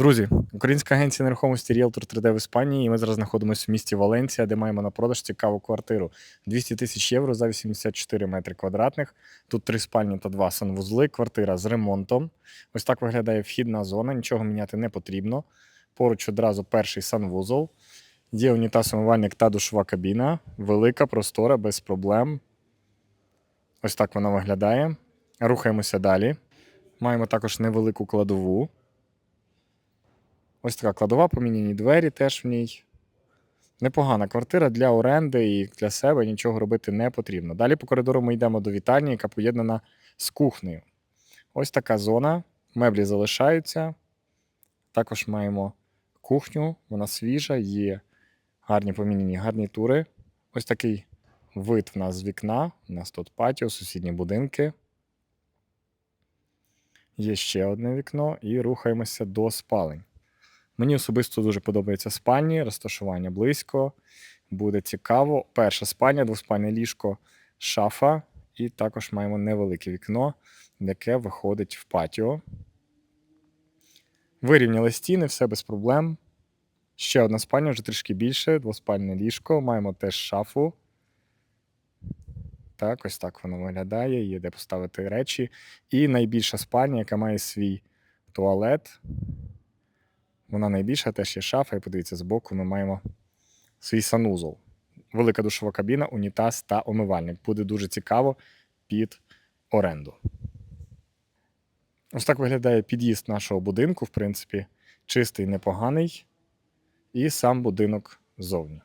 Друзі, українська агенція нерухомості Realtor 3D в Іспанії. І ми зараз знаходимося в місті Валенція, де маємо на продаж цікаву квартиру. 200 тисяч євро за 84 метри квадратних. Тут три спальні та два санвузли. Квартира з ремонтом. Ось так виглядає вхідна зона. Нічого міняти не потрібно. Поруч одразу перший санвузол. Є унітаз, умивальник та душова кабіна. Велика, простора, без проблем. Ось так вона виглядає. Рухаємося далі. Маємо також невелику кладову. Ось така кладова, поміняні двері теж в ній. Непогана квартира для оренди і для себе нічого робити не потрібно. Далі по коридору ми йдемо до вітальні, яка поєднана з кухнею. Ось така зона. Меблі залишаються. Також маємо кухню, вона свіжа, є гарні поміняні гарнітури. Ось такий вид в нас з вікна. У нас тут патіо, сусідні будинки. Є ще одне вікно, і рухаємося до спалень. Мені особисто дуже подобається спальні, розташування близько. Буде цікаво. Перша спальня, двоспальне ліжко, шафа, і також маємо невелике вікно, яке виходить в патіо. Вирівняли стіни, все без проблем. Ще одна спальня, вже трішки більше, двоспальне ліжко. Маємо теж шафу. Так, ось так воно виглядає, є де поставити речі. І найбільша спальня, яка має свій туалет. Вона найбільша, теж є шафа, і подивіться, збоку ми маємо свій санузол. Велика душова кабіна, унітаз та омивальник. Буде дуже цікаво під оренду. Ось так виглядає під'їзд нашого будинку, в принципі, чистий, непоганий. І сам будинок ззовні.